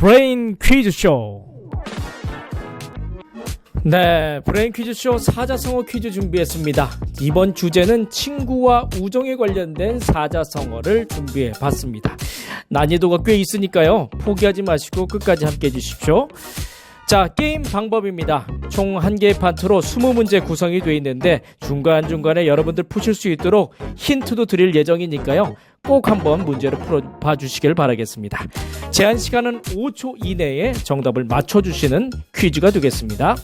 브레인 퀴즈쇼. 네, 브레인 퀴즈쇼 사자성어 퀴즈 준비했습니다. 이번 주제는 친구와 우정에 관련된 사자성어를 준비해 봤습니다. 난이도가 꽤 있으니까요. 포기하지 마시고 끝까지 함께 해 주십시오. 자, 게임 방법입니다. 총 한 개의 파트로 20문제 구성이 되어 있는데 중간중간에 여러분들 푸실 수 있도록 힌트도 드릴 예정이니까요. 꼭 한번 문제를 풀어봐 주시길 바라겠습니다. 제한 시간은 5초 이내에 정답을 맞춰주시는 퀴즈가 되겠습니다.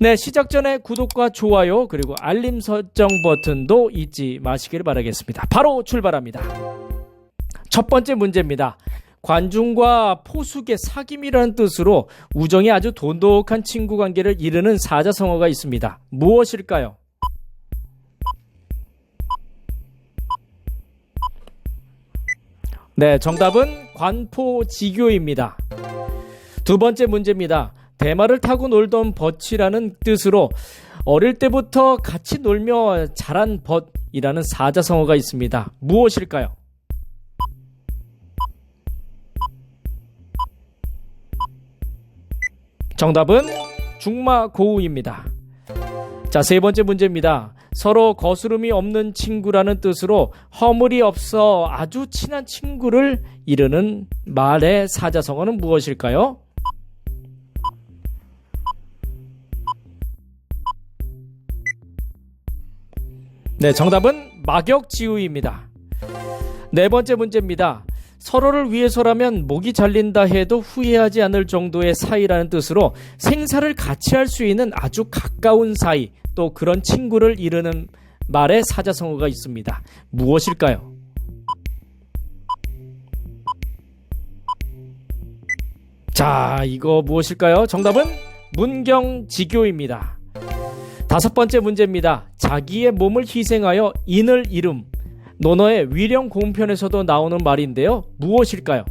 네, 시작 전에 구독과 좋아요 그리고 알림 설정 버튼도 잊지 마시길 바라겠습니다. 바로 출발합니다. 첫 번째 문제입니다. 관중과 포숙의 사귐이라는 뜻으로 우정이 아주 돈독한 친구 관계를 이르는 사자성어가 있습니다. 무엇일까요? 네, 정답은 관포지교입니다. 두 번째 문제입니다. 대마를 타고 놀던 벗이라는 뜻으로 어릴 때부터 같이 놀며 자란 벗이라는 사자성어가 있습니다. 무엇일까요? 정답은 중마고우입니다. 자, 세 번째 문제입니다. 서로 거스름이 없는 친구라는 뜻으로 허물이 없어 아주 친한 친구를 이르는 말의 사자성어는 무엇일까요? 네, 정답은 막역지우입니다. 네 번째 문제입니다. 서로를 위해서라면 목이 잘린다 해도 후회하지 않을 정도의 사이라는 뜻으로 생사를 같이 할 수 있는 아주 가까운 사이, 또 그런 친구를 이르는 말의 사자성어가 있습니다. 무엇일까요? 자, 이거 무엇일까요? 정답은 문경지교입니다. 다섯 번째 문제입니다. 자기의 몸을 희생하여 인을 이름. 논어의 위령 공편에서도 나오는 말인데요. 무엇일까요?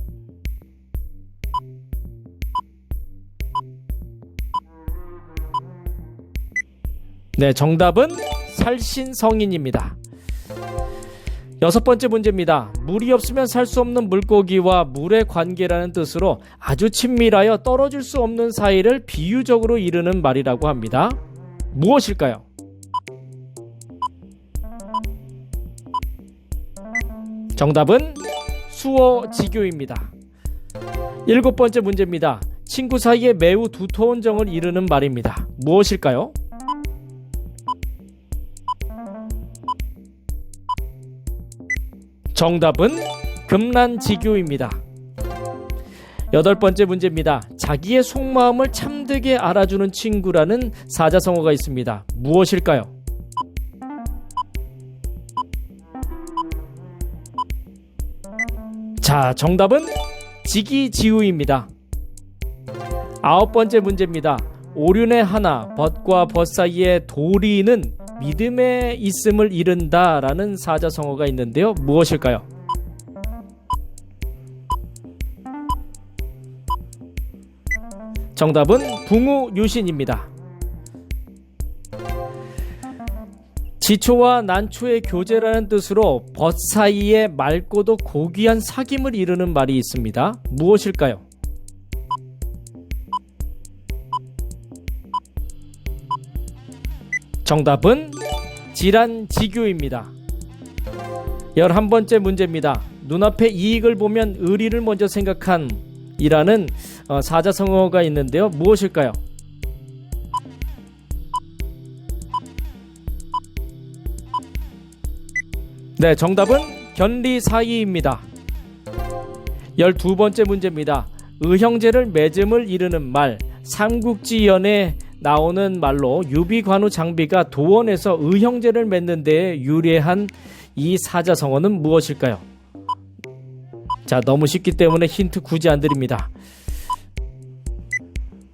네, 정답은 살신성인입니다. 여섯 번째 문제입니다. 물이 없으면 살 수 없는 물고기와 물의 관계라는 뜻으로 아주 친밀하여 떨어질 수 없는 사이를 비유적으로 이르는 말이라고 합니다. 무엇일까요? 정답은 수어지교입니다. 일곱 번째 문제입니다. 친구 사이에 매우 두터운 정을 이르는 말입니다. 무엇일까요? 정답은 금란지교입니다. 여덟 번째 문제입니다. 자기의 속마음을 참되게 알아주는 친구라는 사자성어가 있습니다. 무엇일까요? 자, 정답은 지기지우입니다. 아홉 번째 문제입니다. 오륜의 하나, 벗과 벗 사이의 도리는 믿음에 있음을 이른다라는 사자성어가 있는데요. 무엇일까요? 정답은 붕우 유신입니다. 지초와 난초의 교제라는 뜻으로 벗 사이에 맑고도 고귀한 사귐을 이루는 말이 있습니다. 무엇일까요? 정답은 질환지교입니다. 열한 번째 문제입니다. 눈앞에 이익을 보면 의리를 먼저 생각한 이라는 어, 사자성어가 있는데요. 무엇일까요? 네, 정답은 견리 사이입니다. 열두 번째 문제입니다. 의형제를 맺음을 이르는 말, 삼국지연에 나오는 말로 유비관우 장비가 도원에서 의형제를 맺는 데 유리한 이 사자성어는 무엇일까요? 자, 너무 쉽기 때문에 힌트 굳이 안 드립니다.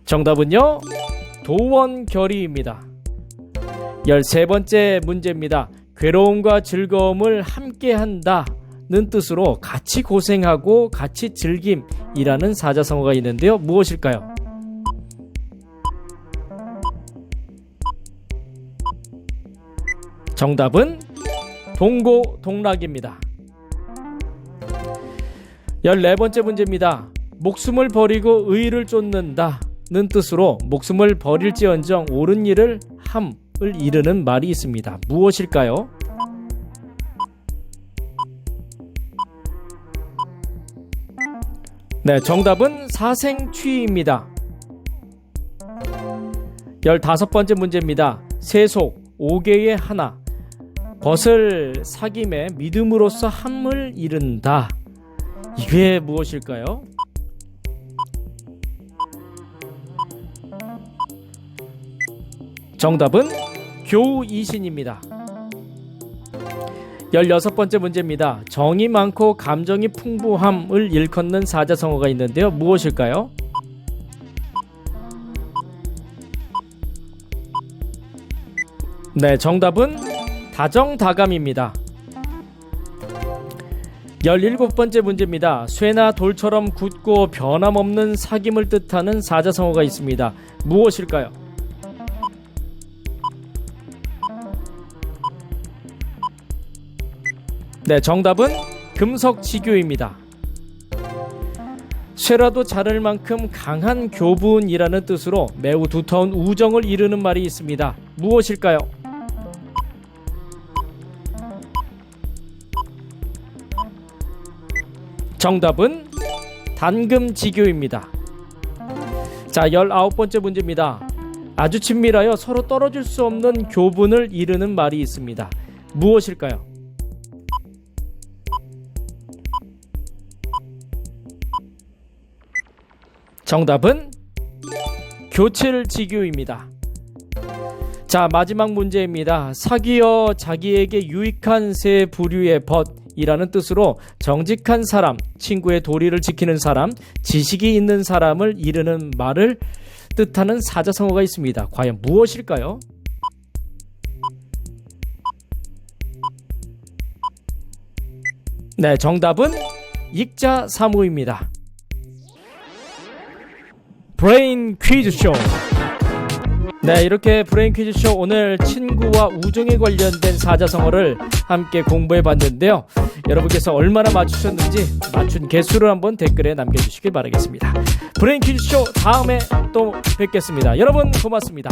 정답은요, 도원결의입니다. 열세 번째 문제입니다. 괴로움과 즐거움을 함께 한다는 뜻으로 같이 고생하고 같이 즐김이라는 사자성어가 있는데요. 무엇일까요? 정답은 동고동락입니다. 14번째 문제입니다. 목숨을 버리고 의를 쫓는다는 뜻으로 목숨을 버릴지언정 옳은 일을 함 을 이르는 말이 있습니다. 무엇일까요? 네, 정답은 사생취입니다. 15번째 문제입니다. 세속 5개의 하나. 벗을 사김에 믿음으로써 함을 이른다. 이게 무엇일까요? 정답은 교이신입니다. 16번째 문제입니다. 정이 많고 감정이 풍부함을 일컫는 사자성어가 있는데요. 무엇일까요? 네, 정답은 다정다감입니다. 17번째 문제입니다. 쇠나 돌처럼 굳고 변함없는 사귐을 뜻하는 사자성어가 있습니다. 무엇일까요? 네, 정답은 금석지교입니다. 쇠라도 자를 만큼 강한 교분이라는 뜻으로 매우 두터운 우정을 이루는 말이 있습니다. 무엇일까요? 정답은 단금지교입니다. 자, 19번째 문제입니다. 아주 친밀하여 서로 떨어질 수 없는 교분을 이루는 말이 있습니다. 무엇일까요? 정답은 교칠지교입니다. 자, 마지막 문제입니다. 사기어 자기에게 유익한 새 부류의 벗이라는 뜻으로 정직한 사람, 친구의 도리를 지키는 사람, 지식이 있는 사람을 이르는 말을 뜻하는 사자성어가 있습니다. 과연 무엇일까요? 네, 정답은 익자사무입니다. 브레인 퀴즈쇼. 네, 이렇게 브레인 퀴즈쇼 오늘 친구와 우정에 관련된 사자성어를 함께 공부해 봤는데요. 여러분께서 얼마나 맞추셨는지 맞춘 개수를 한번 댓글에 남겨주시길 바라겠습니다. 브레인 퀴즈쇼 다음에 또 뵙겠습니다. 여러분 고맙습니다.